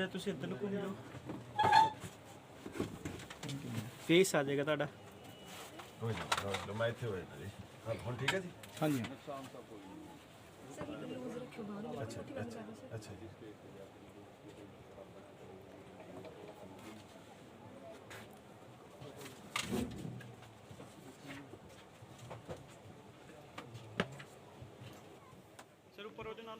ਜਾ ਤੁਸੀਂ ਇੱਧਰ ਨੂੰ ਘੁੰਮ ਜਾਓ ਫੇਸ ਆ ਜਾਏਗਾ ਤੁਹਾਡਾ। ਹੋ ਜਾ ਮੈਂ ਇੱਥੇ ਹੋ ਜਾਣਾ ਜੀ। ਹਾਂ, ਹੁਣ ਠੀਕ ਹੈ ਜੀ? ਹਾਂਜੀ। ਅੱਛਾ ਅੱਛਾ ਅੱਛਾ ਜੀ। ਸਰ ਉੱਪਰ ਉਹਦੇ ਨਾਲ।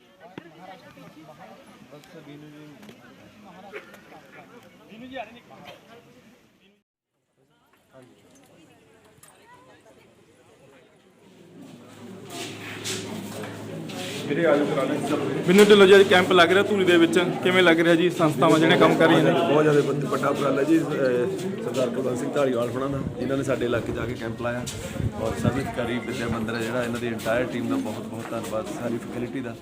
ਮੈਨੂੰ ਢਿੱਲੋਂ ਜੀ, ਅੱਜ ਕੈਂਪ ਲੱਗ ਰਿਹਾ ਧੂਰੀ ਦੇ ਵਿੱਚ। ਕਿਵੇਂ ਲੱਗ ਰਿਹਾ ਜੀ ਸੰਸਥਾਵਾਂ ਜਿਹੜੇ ਕੰਮ ਕਰ ਰਹੀਆਂ ਨੇ? ਬਹੁਤ ਜ਼ਿਆਦਾ ਵੱਡ- ਵੱਡਾ ਉਪਰਾਲਾ ਜੀ, ਅਹ, ਸਰਦਾਰ ਕੁਲਵੰਤ ਸਿੰਘ ਧਾਲੀਵਾਲ ਹੋਣਾ ਦਾ, ਜਿਨ੍ਹਾਂ ਨੇ ਸਾਡੇ ਇਲਾਕੇ ਜਾ ਕੇ ਕੈਂਪ ਲਾਇਆ। ਔਰ ਸਰਵਿਸਕਾਰੀ ਵਿਦਿਆ ਮੰਦਿਰ ਹੈ ਜਿਹੜਾ, ਇਹਨਾਂ ਦੀ ਇੰਟਾਇਰ ਟੀਮ ਦਾ ਬਹੁਤ ਬਹੁਤ ਧੰਨਵਾਦ, ਸਾਰੀ ਫੈਕਲਟੀ ਦਾ।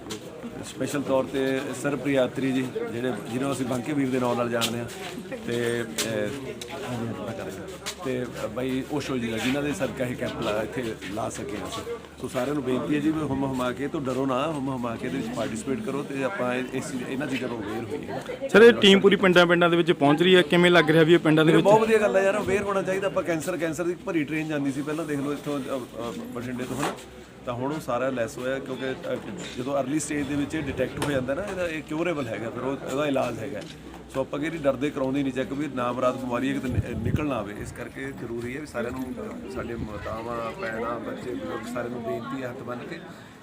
ਸਪੈਸ਼ਲ ਤੌਰ ਤੇ ਯਾਤਰੀ ਜੀ ਜਿਹੜੇ ਜਿਹਨੂੰ ਅਸੀਂ ਬੰਕੇ ਵੀਰ ਦੇ ਨਾਮ ਨਾਲ ਜਾਣਦੇ ਆ ਤੇ ਤੇ ਬਾਈ ਓਸ਼ੋ ਜੀ ਦਾ ਜਿਨ੍ਹਾਂ ਦੇ ਸਦਕਾ ਇਹ ਕੈਂਪ ਲਾ ਇੱਥੇ ਲਾ ਸਕੇ ਅਸੀਂ। ਸੋ ਸਾਰਿਆਂ ਨੂੰ ਬੇਨਤੀ ਹੈ ਜੀ ਵੀ ਹਮ ਹਮਾ ਕੇ ਤੋਂ ਡਰੋ ਨਾ ਹਮ ਹਮਾ ਕੇ ਦੇ ਵਿੱਚ ਪਾਰਟਿਸਿਪੇਟ ਕਰੋ ਤੇ ਆਪਾਂ ਇਸ ਇਹਨਾਂ ਚੀਜ਼ਾਂ ਤੋਂ ਅਵੇਅਰ ਹੋਈਏ। ਸਰ ਇਹ ਟੀਮ ਪੂਰੀ ਪਿੰਡਾਂ ਪਿੰਡਾਂ ਦੇ ਵਿੱਚ ਪਹੁੰਚ ਰਹੀ ਹੈ। ਕਿਵੇਂ ਲੱਗ ਰਿਹਾ ਵੀ ਇਹ ਪਿੰਡਾਂ ਦੇ ਵਿੱਚ? ਬਹੁਤ ਵਧੀਆ ਗੱਲ ਹੈ ਯਾਰ ਅਵੇਅਰ ਹੋਣਾ ਚਾਹੀਦਾ ਆਪਾਂ ਕੈਂਸਰ ਕੈਂਸਰ ਦੀ ਭਰੀ ਟ੍ਰੇਨ ਜਾਂਦੀ ਸੀ ਪਹਿਲਾਂ ਦੇਖ ਲਓ ਇੱਥੋਂ ਬਠਿੰਡੇ ਤੋਂ ਹਨਾ? ਤਾਂ ਹੁਣ ਉਹ ਸਾਰਾ ਲੈਸ ਹੋਇਆ ਕਿਉਂਕਿ ਜਦੋਂ ਅਰਲੀ ਸਟੇਜ ਦੇ ਵਿੱਚ ਇਹ ਡਿਟੈਕਟ ਹੋ ਜਾਂਦਾ ਨਾ ਇਹਦਾ ਇਹ ਕਿਉਰੇਬਲ ਹੈਗਾ ਫਿਰ ਉਹ ਇਹਦਾ ਇਲਾਜ ਹੈਗਾ। ਸੋ ਆਪਾਂ ਕਿਹੜੀ ਡਰਦੇ ਕਰਾਉਂਦੇ ਨਹੀਂ ਚੈੱਕ ਵੀ ਨਾ ਮਰਾਦ ਬਿਮਾਰੀ ਹੈ ਨਿ- ਨਿਕਲ ਨਾ ਆਵੇ ਇਸ ਕਰਕੇ ਜ਼ਰੂਰੀ ਹੈ ਵੀ ਸਾਰਿਆਂ ਨੂੰ ਸਾਡੇ ਮਾਤਾਵਾਂ ਭੈਣਾਂ ਬੱਚੇ ਬਜ਼ੁਰਗ ਸਾਰਿਆਂ ਨੂੰ ਬੇਨਤੀ ਹੱਥ ਬੰਨ੍ਹ ਕੇ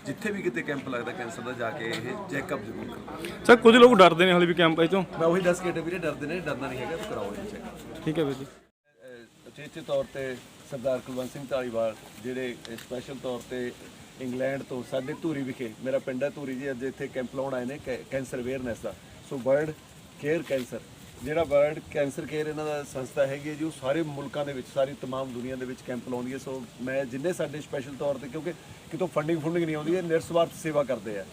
ਜਿੱਥੇ ਵੀ ਕਿਤੇ ਕੈਂਪ ਲੱਗਦਾ ਕੈਂਸਰ ਦਾ ਜਾ ਕੇ ਇਹ ਚੈੱਕਅਪ ਜ਼ਰੂਰ ਕਰੋ। ਸਰ ਕੁਝ ਲੋਕ ਡਰਦੇ ਨੇ ਹਲੇ ਵੀ ਕੈਂਪ ਤੋਂ ਮੈਂ ਉਹੀ ਦੱਸ ਕੇ ਵੀਰੇ ਡਰਦੇ ਨੇ ਡਰਨਾ ਨਹੀਂ ਹੈਗਾ ਕਰਾਓ ਇਹ ਚੈੱਕਅਪ ਠੀਕ ਹੈ ਵੀਰ ਜੀ। ਉਚੇਚੇ ਤੌਰ ਤੇ ਸਰਦਾਰ ਕੁਲਵੰਤ ਸਿੰਘ ਢਾਲੀਵਾਲ ਜਿਹੜੇ ਸਪੈਸ਼ਲ ਤੌਰ ਤੇ ਇੰਗਲੈਂਡ ਤੋਂ ਸਾਡੇ ਧੂਰੀ ਵਿਖੇ ਮੇਰਾ ਪਿੰਡ ਹੈ ਧੂਰੀ ਜੀ ਅੱਜ ਇੱਥੇ ਕੈਂਪ ਲਾਉਣ ਆਏ ਨੇ ਕੈ- ਕੈਂਸਰ ਅਵੇਅਰਨੈਸ ਦਾ ਸੋ ਵਰਲਡ ਕੇਅਰ ਕੈਂਸਰ ਜਿਹੜਾ ਵਰਲਡ ਕੈਂਸਰ ਕੇਅਰ ਇਹਨਾਂ ਦਾ ਸੰਸਥਾ ਹੈਗੀ ਹੈ ਜੀ ਉਹ ਸਾਰੇ ਮੁਲਕਾਂ ਦੇ ਵਿੱਚ ਸਾਰੀ तमाम ਦੁਨੀਆ ਦੇ ਵਿੱਚ ਕੈਂਪ ਲਾਉਂਦੀ ਹੈ ਸੋ ਮੈਂ ਜਿੰਨੇ ਸਾਡੇ ਸਪੈਸ਼ਲ ਤੌਰ ਤੇ ਕਿਉਂਕਿ ਕਿਤੋਂ ਫੰਡਿੰਗ ਫੰਡਿੰਗ ਨਹੀਂ ਆਉਂਦੀ ਹੈ ਨਿਰਸਵਾਰਥ ਸੇਵਾ ਕਰਦੇ ਆ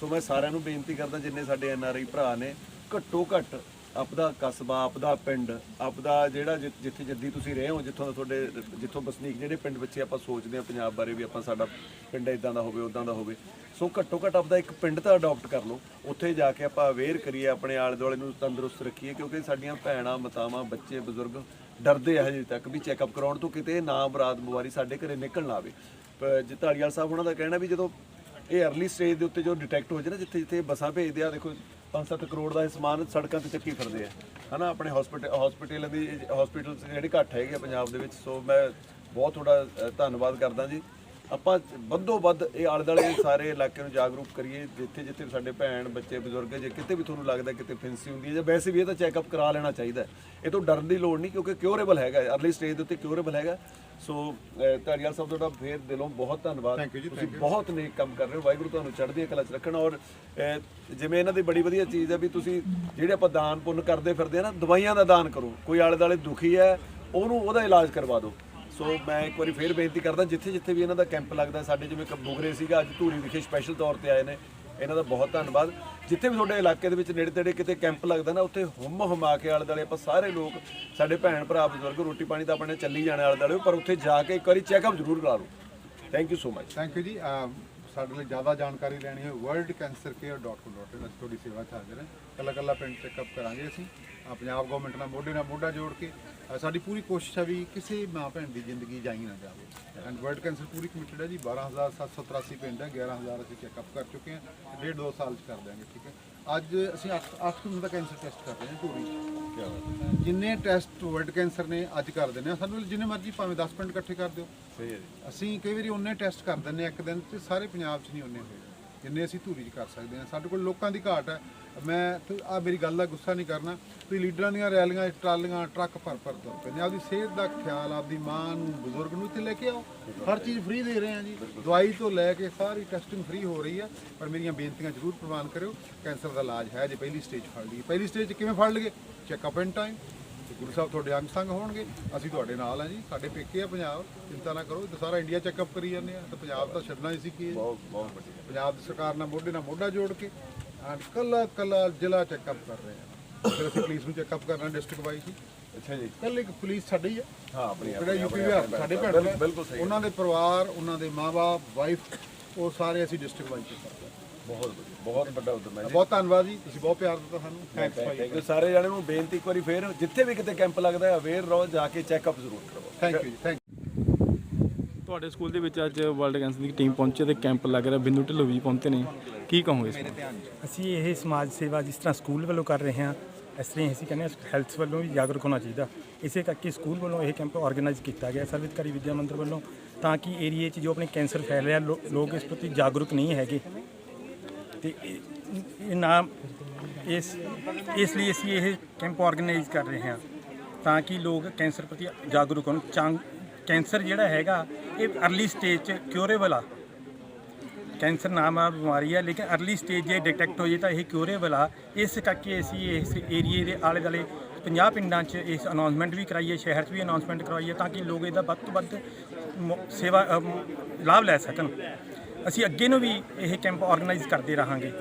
ਸੋ ਮੈਂ ਸਾਰਿਆਂ ਨੂੰ ਬੇਨਤੀ ਕਰਦਾ ਜਿੰਨੇ ਸਾਡੇ ਐਨ ਆਰ ਆਈ ਭਰਾ ਨੇ ਘੱਟੋ ਘੱਟ ਆਪਦਾ ਕਸਬਾ, ਆਪਦਾ ਪਿੰਡ, ਆਪਦਾ ਜਿਹੜਾ ਜਿ- ਜਿੱਥੇ ਜੱਦੀ ਤੁਸੀਂ ਰਹੇ ਹੋ, ਜਿੱਥੋਂ ਦਾ ਤੁਹਾਡੇ, ਜਿੱਥੋਂ ਵਸਨੀਕ ਜਿਹੜੇ ਪਿੰਡ ਬੱਚੇ ਆਪਾਂ ਸੋਚਦੇ ਹਾਂ ਪੰਜਾਬ ਬਾਰੇ ਵੀ ਆਪਾਂ ਸਾਡਾ ਪਿੰਡ ਇਦਾਂ ਦਾ ਹੋਵੇ ਉਦਾਂ ਦਾ ਹੋਵੇ। ਸੋ ਘੱਟੋ ਘੱਟ ਆਪਦਾ ਇੱਕ ਪਿੰਡ ਤਾਂ ਅਡਾਪਟ ਕਰ ਲਓ। ਉੱਥੇ ਜਾ ਕੇ ਆਪਾਂ ਅਵੇਅਰ ਕਰੀਏ, ਆਪਣੇ ਆਲੇ ਦੁਆਲੇ ਨੂੰ ਤੰਦਰੁਸਤ ਰੱਖੀਏ, ਕਿਉਂਕਿ ਸਾਡੀਆਂ ਭੈਣਾਂ, ਮਾਤਾਵਾਂ, ਬੱਚੇ, ਬਜ਼ੁਰਗ ਡਰਦੇ ਆ ਹਜੇ ਤੱਕ ਵੀ ਚੈੱਕਅਪ ਕਰਾਉਣ ਤੋਂ ਕਿਤੇ ਨਾ ਬਰਾਦ ਬਿਮਾਰੀ ਸਾਡੇ ਘਰੇ ਨਿਕਲ ਨਾ ਆਵੇ। ਪਰ ਜਿਤਾਲੀਵਾਲ ਸਾਹਿਬ ਉਹਨਾਂ ਦਾ ਕਹਿਣਾ ਵੀ ਜਦੋਂ ਇਹ ਅਰਲੀ ਸਟੇਜ ਦੇ ਉੱਤੇ ਜੋ ਡਿਟੈਕਟ ਹੋ ਜਾਏ ਨਾ ਜਿੱਥੇ ਜਿੱਥੇ ਬੱਸਾਂ ਭੇਜਦੇ ਆ, ਦੇਖੋ 5-7 ਕਰੋੜ ਦਾ ਇਹ ਸਮਾਨ ਸੜਕਾਂ ਤੇ ਚੱਕੀ ਫਿਰਦੇ ਆ। ਹਨਾ, ਆਪਣੇ ਹਸਪੀਟਲ ਹਸਪੀਟਲ ਦੀ ਹਸਪੀਟਲ ਜਿਹੜੇ ਘੱਟ ਹੈਗੇ ਆ ਪੰਜਾਬ ਦੇ ਵਿੱਚ, ਸੋ ਮੈਂ ਬਹੁਤ ਥੋੜਾ ਧੰਨਵਾਦ ਕਰਦਾ ਜੀ। ਆਪਾਂ ਵੱਧੋ ਵੱਧ ਇਹ ਆਲੇ ਦੁਆਲੇ ਸਾਰੇ ਇਲਾਕੇ ਨੂੰ ਜਾਗਰੂਕ ਕਰੀਏ, ਜਿੱਥੇ ਜਿੱਥੇ ਸਾਡੇ ਭੈਣ, ਬੱਚੇ, ਬਜ਼ੁਰਗ, ਜੇ ਕਿਤੇ ਵੀ ਤੁਹਾਨੂੰ ਲੱਗਦਾ ਕਿਤੇ ਫਿੰਸੀ ਹੁੰਦੀ ਹੈ ਜਾਂ ਵੈਸੇ ਵੀ ਇਹ ਤਾਂ ਚੈੱਕਅਪ ਕਰਾ ਲੈਣਾ ਚਾਹੀਦਾ ਇਹ ਤੋਂ ਡਰਨ ਦੀ ਲੋੜ ਨਹੀਂ ਕਿਉਂਕਿ ਕਿਉਰੇਬਲ ਹੈਗਾ ਅਰਲੀ ਸਟੇਜ ਦੇ ਉੱਤੇ ਕਿਉਰੇਬਲ ਹੈਗਾ। ਸੋ ਧਾਰੀਵਾਲ ਸਾਹਿਬ ਤੁਹਾਡਾ ਫੇਰ ਦਿਲੋਂ ਬਹੁਤ ਧੰਨਵਾਦ। ਤੁਸੀਂ ਬਹੁਤ ਨੇਕ ਕੰਮ ਕਰ ਰਹੇ ਹੋ। ਵਾਹਿਗੁਰੂ ਤੁਹਾਨੂੰ ਚੜ੍ਹਦੀ ਕਲਾ ਚ ਰੱਖਣ ਔਰ ਜਿਵੇਂ ਇਹਨਾਂ ਦੀ ਬੜੀ ਵਧੀਆ ਚੀਜ਼ ਹੈ ਵੀ ਤੁਸੀਂ ਜਿਹੜੇ ਆਪਾਂ ਦਾਨ ਪੁੰਨ ਕਰਦੇ ਫਿਰਦੇ ਆ ਨਾ ਦਵਾਈਆਂ ਦਾ ਦਾਨ ਕਰੋ। ਕੋਈ ਆਲੇ ਦੁਆਲੇ ਦੁਖੀ ਹੈ ਉਹਨੂੰ ਉਹਦਾ ਇਲਾਜ ਕਰਵਾ ਦਿਓ। ਸੋ ਮੈਂ ਇੱਕ ਵਾਰੀ ਫੇਰ ਬੇਨਤੀ ਕਰਦਾ ਜਿੱਥੇ ਜਿੱਥੇ ਵੀ ਇਹਨਾਂ ਦਾ ਕੈਂਪ ਲੱਗਦਾ ਸਾਡੇ ਜਿਵੇਂ ਬੁਗਰੇ ਸੀਗਾ ਅੱਜ ਧੂਰੀ ਵਿਖੇ ਸਪੈਸ਼ਲ ਤੌਰ ਤੇ ਆਏ ਨੇ। ਇਹਨਾਂ ਦਾ ਬਹੁਤ ਧੰਨਵਾਦ। ਜਿੱਥੇ ਵੀ ਤੁਹਾਡੇ ਇਲਾਕੇ ਦੇ ਵਿੱਚ ਨੇੜੇ ਤੇੜੇ ਕਿਤੇ ਕੈਂਪ ਲੱਗਦਾ ਨਾ, ਉੱਥੇ ਹੁੰਮ ਹੁਮਾ ਕੇ ਆਲੇ ਦੁਆਲੇ ਆਪਾਂ ਸਾਰੇ ਲੋਕ, ਸਾਡੇ ਭੈਣ ਭਰਾ, ਬਜ਼ੁਰਗ, ਰੋਟੀ ਪਾਣੀ ਤਾਂ ਆਪਣੇ ਚੱਲੀ ਜਾਣੇ ਆਲੇ ਦੁਆਲੇ, ਪਰ ਉੱਥੇ ਜਾ ਕੇ ਇੱਕ ਵਾਰੀ ਚੈੱਕਅਪ ਜ਼ਰੂਰ ਕਰਾ ਲਓ। Thank you so much thank you ji. ਸਾਡੇ ਲਈ ਜ਼ਿਆਦਾ ਜਾਣਕਾਰੀ ਲੈਣੀ ਹੈ worldcancercare.co.in ਅਸੀਂ ਤੁਹਾਡੀ ਸੇਵਾ 'ਚ ਹਾਜ਼ਰ ਹਾਂ। ਕੱਲਾ ਕੱਲਾ ਪਿੰਡ ਚੈੱਕਅਪ ਕਰਾਂਗੇ ਅਸੀਂ। ਪੰਜਾਬ ਗਵਰਨਮੈਂਟ ਨਾਲ ਮੋਢੇ ਨਾਲ ਮੋਢਾ ਜੋੜ ਕੇ ਸਾਡੀ ਪੂਰੀ ਕੋਸ਼ਿਸ਼ ਹੈ ਵੀ ਕਿਸੇ ਮਾਂ ਭੈਣ ਦੀ ਜ਼ਿੰਦਗੀ ਜਾਈ ਨਾ ਜਾਵੇ। ਐਂਡ ਵਰਲਡ ਕੈਂਸਰ ਪੂਰੀ ਕਮਿਟਡ ਹੈ ਜੀ। 12783 ਪਿੰਡ ਹੈ 11000 ਅਸੀਂ ਚੈੱਕਅਪ ਕਰ ਚੁੱਕੇ ਹਾਂ ਡੇਢ ਦੋ ਸਾਲ 'ਚ ਕਰ ਦਿਆਂਗੇ ਠੀਕ ਹੈ। ਅੱਜ ਅਸੀਂ 8 8 ਕਿਲੋ ਦਾ ਕੈਂਸਰ ਟੈਸਟ ਕਰ ਰਹੇ ਹਾਂ 'ਚ। ਜਿੰਨੇ ਟੈਸਟ ਵਰਲਡ ਕੈਂਸਰ ਨੇ ਅੱਜ ਕਰ ਦਿੰਦੇ ਆ ਸਾਨੂੰ ਜਿੰਨੇ ਮਰਜ਼ੀ ਭਾਵੇਂ 10 ਪਿੰਡ ਇਕੱਠੇ ਕਰ ਦਿਓ। ਸਹੀ ਹੈ ਜੀ। ਅਸੀਂ ਕਈ ਵਾਰੀ ਉਹਨੇ ਟੈਸਟ ਕਰ ਦਿੰਦੇ ਹਾਂ ਇੱਕ ਦਿਨ ਤੇ ਸਾਰੇ ਪੰਜਾਬ 'ਚ ਨਹੀਂ ਉਹਨੇ ਹੋਏ ਜਿੰਨੇ ਅਸੀਂ ਧੂਰੀ 'ਚ ਕਰ ਸਕਦੇ ਹਾਂ। ਸਾਡੇ ਕੋਲ ਲੋਕਾਂ ਦੀ ਘਾਟ ਹੈ ਮੈਂ ਆ ਮੇਰੀ ਗੱਲ ਦਾ ਗੁੱਸਾ ਨਹੀਂ ਕਰਨਾ। ਤੁਸੀਂ ਲੀਡਰਾਂ ਦੀਆਂ ਰੈਲੀਆਂ ਟਰਾਲੀਆਂ ਟਰੱਕ ਭਰ ਭਰ ਤੁਰ ਪੈਂਦੇ ਆ। ਆਪਦੀ ਸਿਹਤ ਦਾ ਖਿਆਲ ਆਪਦੀ ਮਾਂ ਨੂੰ ਬਜ਼ੁਰਗ ਨੂੰ ਇੱਥੇ ਲੈ ਕੇ ਆਓ। ਹਰ ਚੀਜ਼ ਫ੍ਰੀ ਦੇ ਰਹੇ ਆ ਜੀ। ਦਵਾਈ ਤੋਂ ਲੈ ਕੇ ਸਾਰੀ ਟੈਸਟਿੰਗ ਫ੍ਰੀ ਹੋ ਰਹੀ ਹੈ ਪਰ ਮੇਰੀਆਂ ਬੇਨਤੀਆਂ ਜ਼ਰੂਰ ਪ੍ਰਵਾਨ ਕਰਿਓ। ਕੈਂਸਰ ਦਾ ਇਲਾਜ ਹੈ ਜੇ ਪਹਿਲੀ ਸਟੇਜ ਫੜ ਲਈਏ। ਪਹਿਲੀ ਸਟੇਜ 'ਚ ਕਿਵੇਂ ਫੜ ਲਈਏ? ਚੈੱਕਅਪ ਇਨ ਟਾਈਮ ਗੁਰੂ ਸਾਹਿਬ ਤੁਹਾਡੇ ਅੰਗ ਸੰਗ ਹੋਣਗੇ। ਅਸੀਂ ਤੁਹਾਡੇ ਨਾਲ ਆ ਜੀ। ਸਾਡੇ ਪੇਕੇ ਆ ਪੰਜਾਬ। ਚਿੰਤਾ ਨਾ ਕਰੋ। ਸਾਰਾ ਇੰਡੀਆ ਚੈੱਕਅਪ ਕਰੀ ਜਾਂਦੇ ਆ। ਤੇ ਪੰਜਾਬ ਤਾਂ ਛੱਡਣਾ ਹੀ ਸੀ ਕੀ। ਬਹੁਤ ਬਹੁਤ ਵੱਡੀ ਪੰਜਾਬ ਦੀ ਸਰਕਾਰ ਨਾਲ ਮੋਢੇ ਨਾਲ ਮੋਢਾ ਜੋੜ ਕੇ ਐਂਡ ਕੱਲਾ ਕੱਲਾ ਜ਼ਿਲ੍ਹਾ ਚੈੱਕਅਪ ਕਰ ਰਹੇ ਆ ਫਿਰ ਅਸੀਂ ਪੁਲਿਸ ਨੂੰ ਚੈੱਕਅਪ ਕਰਨਾ ਡਿਸਟ੍ਰਿਕਟ ਵਾਈਜ਼ ਹੀ ਅੱਛਾ ਜੀ ਕੱਲੇ ਇੱਕ ਪੁਲਿਸ ਸਾਡੀ ਹੀ ਹਾਂ ਆਪਣੀ ਜਿਹੜਾ ਯੂਪੀ ਬਿਹਾਰ ਸਾਡੇ ਭੈਣ ਭਰਾ, ਬਿਲਕੁਲ ਸਹੀ ਉਹਨਾਂ ਦੇ ਪਰਿਵਾਰ ਉਹਨਾਂ ਦੇ ਮਾਪੇ ਵਾਈਫ ਉਹ ਸਾਰੇ ਅਸੀਂ ਡਿਸਟ੍ਰਿਕਟ ਵਾਈਜ਼ ਕਰਦੇ ਹਾਂ। ਬਹੁਤ ਬਹੁਤ ਵੱਡਾ ਉਦਮ ਹੈ ਜੀ। ਬਹੁਤ ਧੰਨਵਾਦ ਜੀ ਤੁਸੀਂ ਬਹੁਤ ਪਿਆਰ ਦਿੱਤਾ ਸਾਨੂੰ। Thanks Bhai. ਥੈਂਕ ਯੂ ਸਾਰੇ ਜਣਿਆਂ ਨੂੰ ਬੇਨਤੀ ਇੱਕ ਵਾਰੀ ਫੇਰ ਜਿੱਥੇ ਵੀ ਕਿਤੇ ਕੈਂਪ ਲੱਗਦਾ ਹੈ ਅਵੇਅਰ ਰਹੋ ਜਾ ਕੇ ਚੈੱਕਅਪ ਜ਼ਰੂਰ ਕਰਵਾਓ ਥੈਂਕ ਯੂ ਜੀ ਥੈਂਕ ਤੁਹਾਡੇ ਸਕੂਲ ਦੇ ਵਿੱਚ ਅੱਜ ਵਰਲਡ ਕੈਂਸਰ ਦੀ ਟੀਮ ਪਹੁੰਚੀ ਤੇ ਕੈਂਪ ਲੱਗ ਰਿਹਾ। ਬਿੰਦੂ ਢਿੱਲੋਂ ਵੀ ਪਹੁੰਚੇ ਨੇ। ਕੀ ਕਹੋਗੇ ਇਸ ਬਾਰੇ? ਅਸੀਂ ਇਹ ਸਮਾਜ ਸੇਵਾ ਜਿਸ ਤਰ੍ਹਾਂ ਸਕੂਲ ਵੱਲੋਂ ਕਰ ਰਹੇ ਹਾਂ, ਇਸ ਤਰ੍ਹਾਂ ਹੀ ਅਸੀਂ ਕਹਿੰਦੇ ਹਾਂ ਹੈਲਥ ਵੱਲੋਂ ਵੀ ਜਾਗਰੂਕ ਹੋਣਾ ਚਾਹੀਦਾ। ਇਸੇ ਕਰਕੇ ਸਕੂਲ ਵੱਲੋਂ ਇਹ ਕੈਂਪ ਆਰਗੇਨਾਈਜ਼ ਕੀਤਾ ਗਿਆ, ਸਰਵਿਤਕਾਰੀ ਵਿਦਿਆ ਮੰਦਰ ਵੱਲੋਂ, ਤਾਂ ਕਿ ਏਰੀਏ 'ਚ ਜੋ ਆਪਣੇ ਕੈਂਸਰ ਫੈਲ ਰਿਹਾ, ਲੋ- ਲੋਕ ਇਸ ਪ੍ਰਤੀ ਜਾਗਰੂਕ ਨਹੀਂ ਹੈਗੇ। ਤੇ ਇਹ- ਨਾਮ, ਇਸ ਇਸ ਲਈ ਅਸੀਂ ਇਹ ਕੈਂਪ ਆਰਗੇਨਾਈਜ਼ ਕਰ ਰਹੇ ਹਾਂ, ਤਾਂ ਕਿ ਲੋਕ ਕੈਂਸਰ ਪ੍ਰਤੀ ਜਾਗਰੂਕ ਹੋਣ। ਚੰਗ ਕੈਂਸਰ ਜਿਹੜਾ ਹੈਗਾ, ਇਹ ਅਰਲੀ ਸਟੇਜ 'ਚ ਕਿਉਰੇਬਲ ਆ। ਕੈਂਸਰ ਨਾਮ ਆ, ਬਿਮਾਰੀ ਆ, ਲੇਕਿਨ ਅਰਲੀ ਸਟੇਜ ਜੇ ਡਿਟੈਕਟ ਹੋ ਜੇ ਤਾਂ ਇਹ ਕਿਉਰੇਬਲ ਆ। ਇਸ ਕਰਕੇ ਅਸੀਂ ਇਸ ਏਰੀਏ ਦੇ ਆਲੇ ਦੁਆਲੇ 50 ਪਿੰਡਾਂ 'ਚ ਇਸ ਅਨਾਉਂਸਮੈਂਟ ਵੀ ਕਰਾਈਏ ਸ਼ਹਿਰ 'ਚ ਵੀ ਅਨਾਉਂਸਮੈਂਟ ਕਰਵਾਈਏ ਤਾਂ ਕਿ ਲੋਕ ਇਹਦਾ ਵੱਧ ਤੋਂ ਵੱਧ ਮ- ਸੇਵਾ ਲਾਭ ਲੈ ਸਕਣ। ਅਸੀਂ ਅੱਗੇ ਨੂੰ ਵੀ ਇਹ ਕੈਂਪ ਆਰਗੇਨਾਈਜ਼ ਕਰਦੇ ਰਹਾਂਗੇ।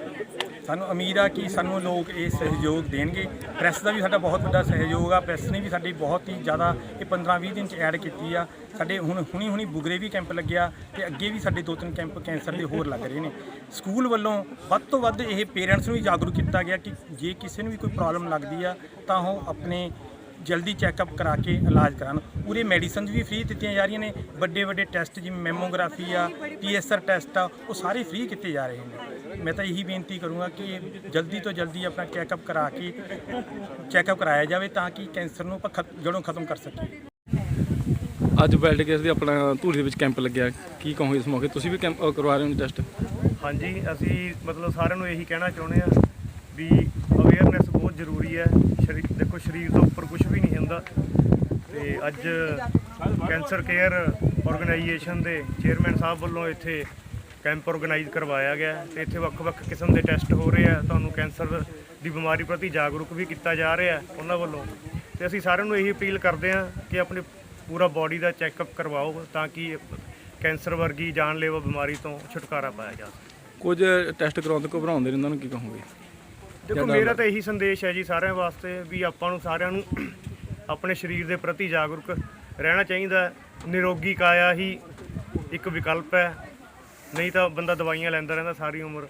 ਸਾਨੂੰ ਉਮੀਦ ਆ ਕਿ ਸਾਨੂੰ ਲੋਕ ਇਹ ਸਹਿਯੋਗ ਦੇਣਗੇ। ਪ੍ਰੈਸ ਦਾ ਵੀ ਸਾਡਾ ਬਹੁਤ ਵੱਡਾ ਸਹਿਯੋਗ ਆ। ਪ੍ਰੈਸ ਨੇ ਵੀ ਸਾਡੀ ਬਹੁਤ ਹੀ ਜ਼ਿਆਦਾ ਇਹ 15-20 ਦਿਨ ਚ ਐਡ ਕੀਤੀ ਆ। ਸਾਡੇ ਹੁਣ ਹੁਣੀ ਹੁਣੀ ਬੁਗਰੇ ਵੀ ਕੈਂਪ ਲੱਗਿਆ ਤੇ ਅੱਗੇ ਵੀ ਸਾਡੇ ਦੋ ਤਿੰਨ ਕੈਂਪ ਕੈਂਸਰ ਦੇ ਹੋਰ ਲੱਗ ਰਹੇ ਨੇ। ਸਕੂਲ ਵੱਲੋਂ ਵੱਧ ਤੋਂ ਵੱਧ ਇਹ ਪੇਰੈਂਟਸ ਨੂੰ ਵੀ ਜਾਗਰੂਕ ਕੀਤਾ ਗਿਆ ਕਿ ਜੇ ਕਿਸੇ ਨੂੰ ਵੀ ਕੋਈ ਪ੍ਰੋਬਲਮ ਲੱਗਦੀ ਆ, ਤਾਂ ਉਹ ਆਪਣੇ ਜਲਦੀ ਚੈੱਕਅਪ ਕਰਾ ਕੇ ਇਲਾਜ ਕਰਾਉਣ। ਪੂਰੇ ਮੈਡੀਸਨਸ ਵੀ ਫ੍ਰੀ ਦਿੱਤੀਆਂ ਜਾ ਰਹੀਆਂ ਨੇ। ਵੱਡੇ ਵੱਡੇ ਟੈਸਟ ਜਿਵੇਂ ਮੈਮੋਗ੍ਰਾਫੀ ਆ, ਪੀਐਸਆਰ ਟੈਸਟ ਆ, ਉਹ ਸਾਰੇ ਫ੍ਰੀ ਕੀਤੇ ਜਾ ਰਹੇ ਨੇ। ਮੈਂ ਤਾਂ ਇਹੀ ਬੇਨਤੀ ਕਰੂੰਗਾ ਕਿ ਜਲਦੀ ਤੋਂ ਜਲਦੀ ਆਪਣਾ ਚੈੱਕਅਪ ਕਰਾ ਕੇ ਚੈੱਕਅਪ ਕਰਾਇਆ ਜਾਵੇ ਤਾਂ ਕਿ ਕੈਂਸਰ ਨੂੰ ਆਪਾਂ ਜੜੋਂ ਖਤਮ ਕਰ ਸਕੀਏ। ਅੱਜ ਵਰਲਡ ਕੈਂਸਰ ਦੇ ਆਪਣਾ ਧੂਰੀ ਦੇ ਵਿੱਚ ਕੈਂਪ ਲੱਗਿਆ। ਕੀ ਕਹੋਗੇ ਇਸ ਮੌਕੇ? ਤੁਸੀਂ ਵੀ ਕੈਂਪ ਕਰਵਾ ਰਹੇ ਹੋ ਟੈਸਟ? ਹਾਂਜੀ ਅਸੀਂ ਮਤਲਬ ਸਾਰਿਆਂ ਨੂੰ ਇਹੀ ਕਹਿਣਾ ਚਾਹੁੰਦੇ ਆ ਵੀ ਅਵੇਅਰਨੈਸ ਬਹੁਤ ਜ਼ਰੂਰੀ ਹੈ। ਸ਼ਰੀਰ ਦੇਖੋ ਸਰੀਰ ਤੋਂ ਉੱਪਰ ਕੁਝ ਵੀ ਨਹੀਂ ਹੁੰਦਾ। ਤੇ ਅੱਜ ਕੈਂਸਰ ਕੇਅਰ ਆਰਗੇਨਾਈਜੇਸ਼ਨ ਦੇ ਚੇਅਰਮੈਨ ਸਾਹਿਬ ਵੱਲੋਂ ਇੱਥੇ ਕੈਂਪ ਆਰਗੇਨਾਈਜ਼ ਕਰਵਾਇਆ ਗਿਆ ਤੇ ਇੱਥੇ ਵੱਖ-ਵੱਖ ਕਿਸਮ ਦੇ ਟੈਸਟ ਹੋ ਰਹੇ ਆ। ਤੁਹਾਨੂੰ ਕੈਂਸਰ ਦੀ ਬਿਮਾਰੀ ਪ੍ਰਤੀ ਜਾਗਰੂਕ ਵੀ ਕੀਤਾ ਜਾ ਰਿਹਾ ਉਹਨਾਂ ਵੱਲੋਂ। ਤੇ ਅਸੀਂ ਸਾਰਿਆਂ ਨੂੰ ਇਹੀ ਅਪੀਲ ਕਰਦੇ ਹਾਂ ਕਿ ਆਪਣੇ ਪੂਰਾ ਬਾਡੀ ਦਾ ਚੈੱਕਅਪ ਕਰਵਾਓ ਤਾਂ ਕਿ ਕੈਂਸਰ ਵਰਗੀ ਜਾਨਲੇਵਾ ਬਿਮਾਰੀ ਤੋਂ ਛੁਟਕਾਰਾ ਪਾਇਆ ਜਾ ਸਕੇ। ਕੁਝ ਟੈਸਟ ਕਰਾਉਣ ਤੋਂ ਘਬਰਾਉਂਦੇ ਨੇ ਉਹਨਾਂ ਨੂੰ ਕੀ ਕਹੋਗੇ? ਦੇਖੋ ਮੇਰਾ ਤਾਂ ਇਹੀ ਸੰਦੇਸ਼ ਹੈ ਜੀ ਸਾਰਿਆਂ ਵਾਸਤੇ ਵੀ ਆਪਾਂ ਨੂੰ ਸਾਰਿਆਂ ਨੂੰ ਆਪਣੇ ਸਰੀਰ ਦੇ ਪ੍ਰਤੀ ਜਾਗਰੂਕ ਰਹਿਣਾ ਚਾਹੀਦਾ। ਨਿਰੋਗੀ ਕਾਇਆ ਹੀ ਇੱਕ ਵਿਕਲਪ ਹੈ। ਨਹੀਂ ਤਾਂ ਬੰਦਾ ਦਵਾਈਆਂ ਲੈਂਦਾ ਰਹਿੰਦਾ ਸਾਰੀ ਉਮਰ।